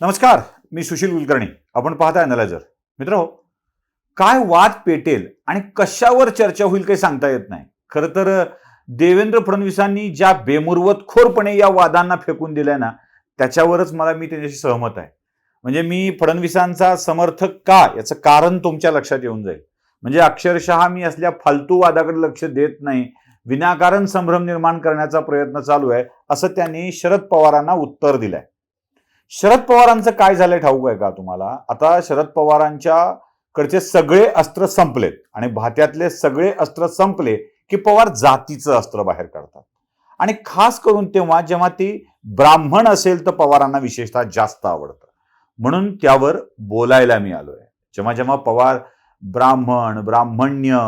नमस्कार मी सुशील कुलकर्णी. आपण पाहताय अनालायझर मित्र हो, काय वाद पेटेल आणि कशावर चर्चा होईल काही सांगता येत नाही. खरं तर देवेंद्र फडणवीसांनी ज्या बेमुरवतखोरपणे या वादांना फेकून दिल्या ना त्याच्यावरच मला मी त्यांच्याशी सहमत आहे. म्हणजे मी फडणवीसांचा समर्थक का याचं कारण तुमच्या लक्षात येऊन जाईल. म्हणजे अक्षरशः मी असल्या फालतू वादाकडे लक्ष देत नाही. विनाकारण संभ्रम निर्माण करण्याचा प्रयत्न चालू आहे असं त्यांनी शरद पवारांना उत्तर दिलंय. शरद पवारांचं काय झालंय ठाऊक आहे का तुम्हाला? आता शरद पवारांच्या कडचे सगळे अस्त्र संपलेत आणि भात्यातले सगळे अस्त्र संपले की पवार जातीचं अस्त्र बाहेर काढतात. आणि खास करून तेव्हा जेव्हा ती ब्राह्मण असेल तर पवारांना विशेषतः जास्त आवडतं. म्हणून त्यावर बोलायला मी आलोय. जेव्हा जेव्हा पवार ब्राह्मण ब्राह्मण्य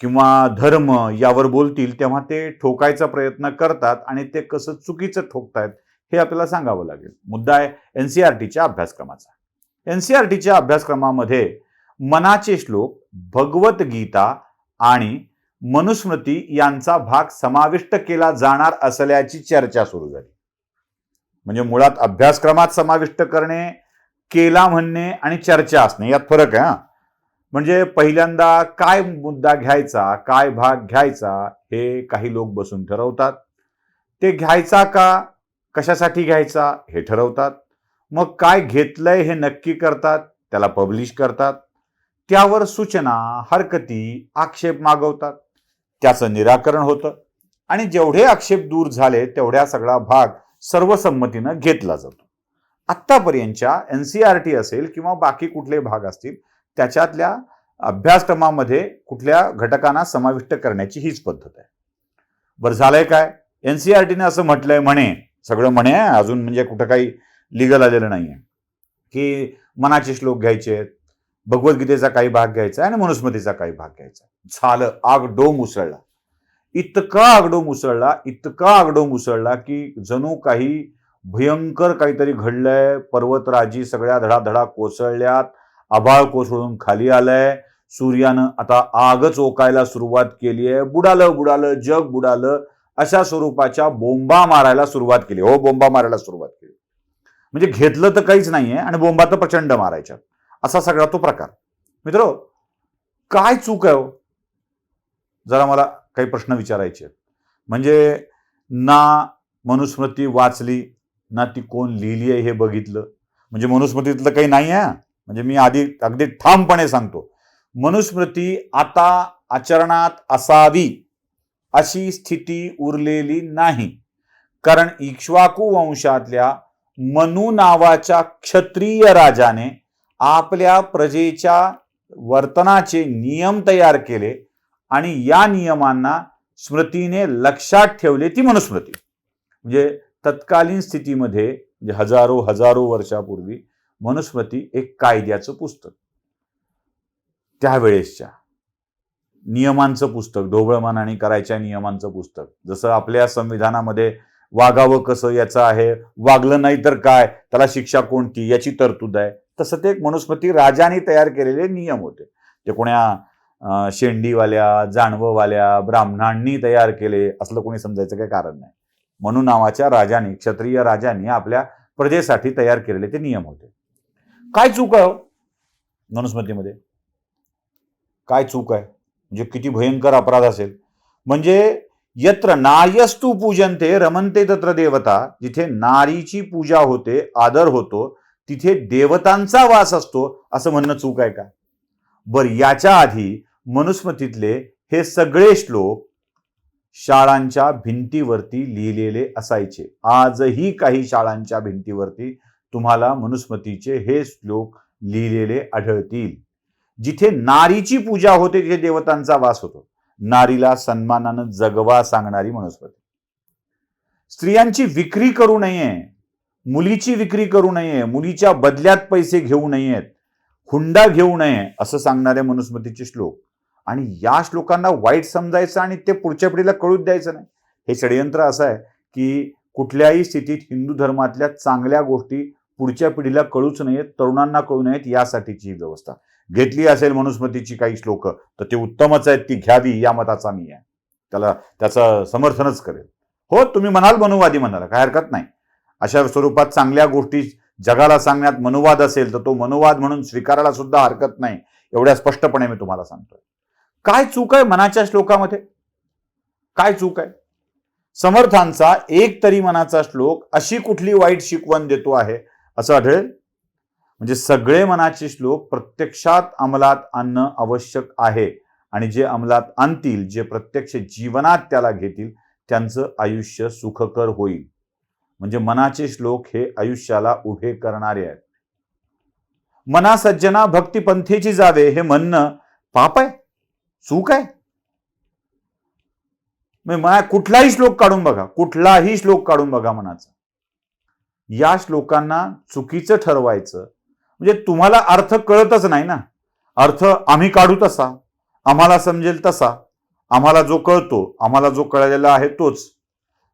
किंवा धर्म यावर बोलतील तेव्हा ते ठोकायचा प्रयत्न करतात आणि ते कसं चुकीचं ठोकतायत हे आपल्याला सांगावं लागेल. मुद्दा आहे एन सी आर टीच्या अभ्यासक्रमाचा. एन सी आर टीच्या अभ्यासक्रमामध्ये मनाचे श्लोक भगवद्गीता आणि मनुस्मृती यांचा भाग समाविष्ट केला जाणार असल्याची चर्चा सुरू झाली. म्हणजे मुळात अभ्यासक्रमात समाविष्ट करणे केला म्हणणे आणि चर्चा असणे यात फरक आहे हा. म्हणजे पहिल्यांदा काय मुद्दा घ्यायचा काय भाग घ्यायचा हे काही लोक बसून ठरवतात. ते घ्यायचा का? कशासाठी घ्यायचा हे ठरवतात. मग काय घेतलंय हे नक्की करतात त्याला पब्लिश करतात. त्यावर सूचना हरकती आक्षेप मागवतात. त्याचं निराकरण होतं. आणि जेवढे आक्षेप दूर झाले तेवढ्या सगळा भाग सर्वसंमतीनं घेतला जातो. आत्तापर्यंतच्या एन सी आर टी असेल किंवा बाकी कुठले भाग असतील त्याच्यातल्या अभ्यासक्रमामध्ये कुठल्या घटकांना समाविष्ट करण्याची हीच पद्धत आहे. बरं झालंय काय? एन सी आर टीने असं म्हटलंय म्हणे सगळं म्हणे अजून म्हणजे कुठं काही लिगल आलेलं नाहीये. की मनाचे श्लोक घ्यायचे आहेत भगवद्गीतेचा काही भाग घ्यायचा आणि मनुस्मृतीचा काही भाग घ्यायचा झालं आग उसळला. इतका आगडो उसळला इतका आगडो मुसळला की जणू काही भयंकर काहीतरी घडलंय पर्वतराजी सगळ्या धडाधडा कोसळल्यात आभाळ कोसळून खाली आलंय सूर्यानं आता आगच ओकायला सुरुवात केली आहे बुडालं बुडालं जग बुडालं अशा स्वरूपाच्या बोंबा मारायला सुरुवात केली. हो बोंबा मारायला सुरुवात केली. म्हणजे घेतलं तर काहीच नाहीये आणि बोंबा तर प्रचंड मारायच्या. असा सगळा तो प्रकार. मित्र काय चूक आहे हो? जरा मला काही प्रश्न विचारायचे आहेत. म्हणजे ना मनुस्मृती वाचली ना ती कोण लिहिली आहे हे बघितलं. म्हणजे मनुस्मृतीतलं काही नाही आहे म्हणजे मी आधी अगदी ठामपणे सांगतो. मनुस्मृती आता आचरणात असावी. अशी स्थिती उरलेली नाही. कारण इक्ष्वाकू वंशातल्या मनु नावाच्या क्षत्रिय राजाने आपल्या प्रजेच्या वर्तनाचे नियम तयार केले आणि या नियमांना स्मृतीने लक्षात ठेवले ती मनुस्मृती. म्हणजे तत्कालीन स्थितीमध्ये म्हणजे हजारो हजारो वर्षापूर्वी मनुस्मृती एक कायद्याचं पुस्तक. त्यावेळेसच्या नियमांचं पुस्तक ढोबळमानाने करायच्या नियमांचं पुस्तक. जसं आपल्या संविधानामध्ये वागावं कसं याचं आहे वागलं नाही तर काय त्याला शिक्षा कोणती याची तरतूद आहे. तसं ते एक मनुस्मती राजाने तयार केलेले नियम होते. ते कोण्या शेंडीवाल्या जाणववाल्या ब्राह्मणांनी तयार केले असलं कोणी समजायचं काही कारण नाही. म्हणून नावाच्या राजाने क्षत्रिय राजाने आपल्या प्रजेसाठी तयार केलेले ते नियम होते. काय चूक आहे हो? मनुस्मृतीमध्ये काय चूक आहे? म्हणजे किती भयंकर अपराध असेल. म्हणजे यत्र नायस्तु पूजनते रमनते तत्र देवता जिथे नारीची पूजा होते आदर होतो तिथे देवतांचा वास असतो असं म्हणणं चूक आहे का? बर याच्या आधी मनुस्मृतीतले हे सगळे श्लोक शाळांच्या भिंतीवरती लिहिलेले असायचे. आजही काही शाळांच्या भिंतीवरती तुम्हाला मनुस्मृतीचे हे श्लोक लिहिलेले आढळतील. जिथे नारीची पूजा होते तिथे देवतांचा वास होतो. नारीला सन्मानानं जगवा सांगणारी वनस्पती. स्त्रियांची विक्री करू नये मुलीची विक्री करू नये मुलीच्या बदल्यात पैसे घेऊ नयेत हुंडा घेऊ नये असं सांगणाऱ्या मनुस्मृतीचे श्लोक. आणि या श्लोकांना वाईट समजायचं आणि ते पुढच्या पिढीला कळूच द्यायचं नाही. हे षडयंत्र असं आहे की कुठल्याही स्थितीत हिंदू धर्मातल्या चांगल्या गोष्टी पुढच्या पिढीला कळूच नयेत तरुणांना कळू नयेत यासाठीची ही व्यवस्था. घेतली असेल मनुस्मृतीची काही श्लोक तर ते उत्तमच आहेत ती घ्यावी या मताचा मी आहे. त्याला त्याचं समर्थनच करेल. हो तुम्ही म्हणाल मनुवादी म्हणाला काय हरकत नाही. अशा स्वरूपात चांगल्या गोष्टी जगाला सांगण्यात मनुवाद असेल तर तो मनुवाद म्हणून स्वीकारायला सुद्धा हरकत नाही एवढ्या स्पष्टपणे मी तुम्हाला सांगतोय. काय चूक आहे मनाच्या श्लोकामध्ये? काय चूक आहे? समर्थांचा एक तरी मनाचा श्लोक अशी कुठली वाईट शिकवण देतो आहे असं आढळेल? म्हणजे सगळे मनाचे श्लोक प्रत्यक्षात अंमलात आणणं आवश्यक आहे. आणि जे अंमलात आणतील जे प्रत्यक्ष जीवनात त्याला घेतील त्यांचं आयुष्य सुखकर होईल. म्हणजे मनाचे श्लोक हे आयुष्याला उभे करणारे आहेत. मना सज्जना भक्तिपंथेची जावे हे म्हणणं पाप आहे? चूक आहे? म्हणजे माया कुठलाही श्लोक काढून बघा. कुठलाही श्लोक काढून बघा मनाचा. या श्लोकांना चुकीचं ठरवायचं म्हणजे तुम्हाला अर्थ कळतच नाही ना. अर्थ आम्ही काढू तसा आम्हाला समजेल तसा आम्हाला जो कळतो आम्हाला जो कळलेला आहे तोच.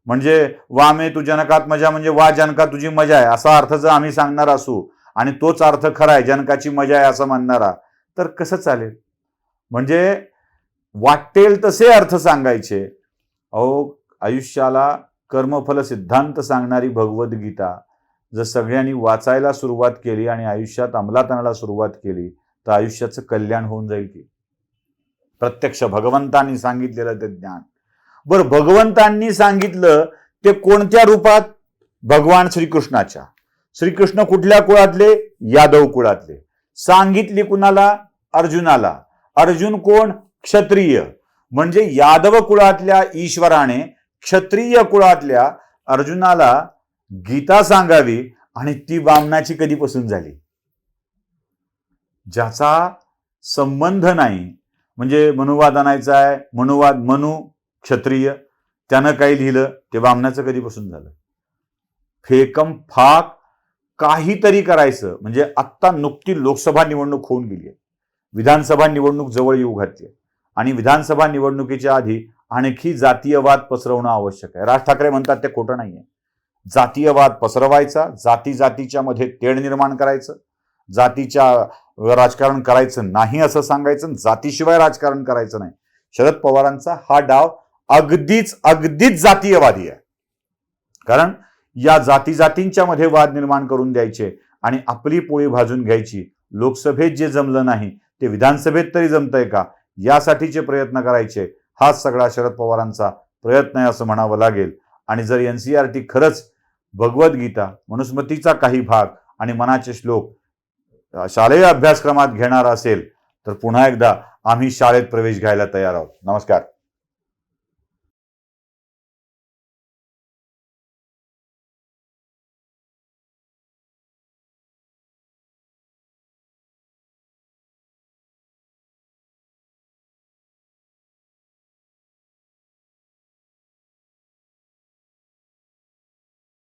म्हणजे वा मे तू जनकात मजा म्हणजे वा जनका तुझी मजा आहे असा अर्थ जर आम्ही सांगणार असू आणि तोच अर्थ खरा आहे जनकाची मजा आहे असं म्हणणारा तर कसं चालेल? म्हणजे वाटेल तसे अर्थ सांगायचे. अहो आयुष्याला कर्मफल सिद्धांत सांगणारी भगवद्गीता जर सगळ्यांनी वाचायला सुरुवात केली आणि आयुष्यात अंमलात आणायला सुरुवात केली तर आयुष्याचं कल्याण होऊन जाईल की. प्रत्यक्ष भगवंतांनी सांगितलेलं ते ज्ञान. बरं भगवंतांनी सांगितलं ते कोणत्या रूपात? भगवान श्रीकृष्णाच्या. श्रीकृष्ण कुठल्या कुळातले? यादव कुळातले. सांगितली कुणाला? अर्जुनाला. अर्जुन कोण? क्षत्रिय. म्हणजे यादव कुळातल्या ईश्वराने क्षत्रिय कुळातल्या अर्जुनाला गीता सांगावी आणि ती वामनाची कधीपासून झाली? ज्याचा संबंध नाही म्हणजे मनुवाद आणायचा आहे मनुवाद मनु क्षत्रिय त्यानं काही लिहिलं? ते वामनाचं कधीपासून झालं? फेकम फाक काहीतरी करायचं म्हणजे आत्ता नुकती लोकसभा निवडणूक होऊन गेली आहे. विधानसभा निवडणूक जवळ येऊ घातली आहे. आणि विधानसभा निवडणुकीच्या आधी आणखी जातीयवाद पसरवणं आवश्यक आहे. राज ठाकरे म्हणतात ते खोटं नाहीये. जातीयवाद पसरवायचा जाती जातीच्या मध्ये तेढ निर्माण करायचं जातीच्या राजकारण करायचं नाही असं सांगायचं जातीशिवाय राजकारण करायचं नाही. शरद पवारांचा हा डाव अगदीच अगदीच जातीयवादी आहे. कारण या जाती जातींच्या मध्ये वाद निर्माण करून द्यायचे आणि आपली पोळी भाजून घ्यायची. लोकसभेत जे जमलं नाही ते विधानसभेत तरी जमतंय का? यासाठीचे प्रयत्न करायचे. हाच सगळा शरद पवारांचा प्रयत्न आहे असं म्हणावं लागेल. आणि जर एन सी आर टी खरंच भगवद्गीता मनुस्मृतीचा काही भाग आणि मनाचे श्लोक शालेय अभ्यासक्रमात घेणार असेल तर पुन्हा एकदा आम्ही शाळेत प्रवेश घ्यायला तयार आहोत. नमस्कार.